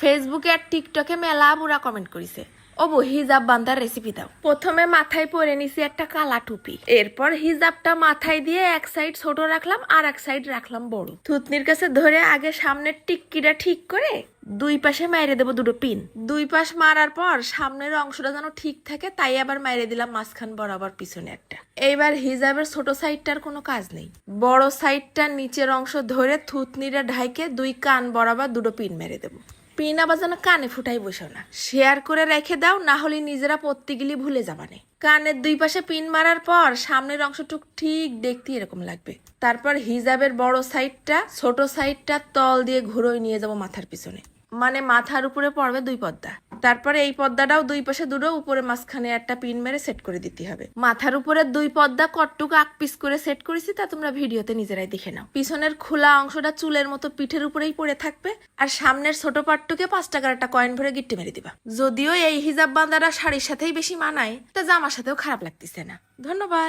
ফেসবুকে আর টিকটকে মেলা বুড়া কমেন্ট করিছে। ও বো হিজাব বান্ধার রেসিপি দাও। প্রথমে মাথায় পরে নিছি একটা কালা টুপি। এরপর হিজাবটা মাথায় দিয়ে এক সাইড ছোট রাখলাম আর এক সাইড রাখলাম বড়। থুতনির কাছে ধরে আগে সামনের টিক্কিটা ঠিক করে দুই পাশে মাইরে দেবো দুটো পিন। দুই পাশ মারার পর সামনের অংশটা যেন ঠিক থাকে, তাই আবার মাইরে দিলাম মাঝখান বরাবর পিছনে একটা। এইবার হিজাবের ছোট সাইডটার কোনো কাজ নেই। বড় সাইডটার নিচের অংশ ধরে থুতনিটা ঢাইকে দুই কান বরাবর দুটো পিন মেরে দেবো। পিন বাজানো কানে ফুটাই বসো না। শেয়ার করে রেখে দাও, না হলে নিজেরা পড়তে গেলে ভুলে যাবানে। কানের দুই পাশে পিন মারার পর সামনের অংশটুক ঠিক দেখতে এরকম লাগবে। তারপর হিজাবের বড় সাইডটা, ছোট সাইডটা তল দিয়ে ঘুরোয় নিয়ে যাব মাথার পিছনে। মানে মাথার উপরে পড়বে দুই পর্দা তারপরে এই পর্দাটাও দুই পাশে দুটো উপরে মাঝখানে একটা পিন মেরে সেট করে দিতে হবে। মাথার উপরে দুই পর্দা কটটুকু আক পিস করে সেট করেছি, তা তোমরা ভিডিওতে নিজেরাই দেখে নাও। পিছনের খোলা অংশটা চুলের মতো পিঠের উপরেই পড়ে থাকবে, আর সামনের ছোট পাটটুকে পাঁচ টাকার একটা কয়েন ভরে গিট্টে মেরে দিবা। যদিও এই হিজাব বান্দারা শাড়ির সাথেই বেশি মানায়, তা জামার সাথেও খারাপ লাগতেছে না। ধন্যবাদ।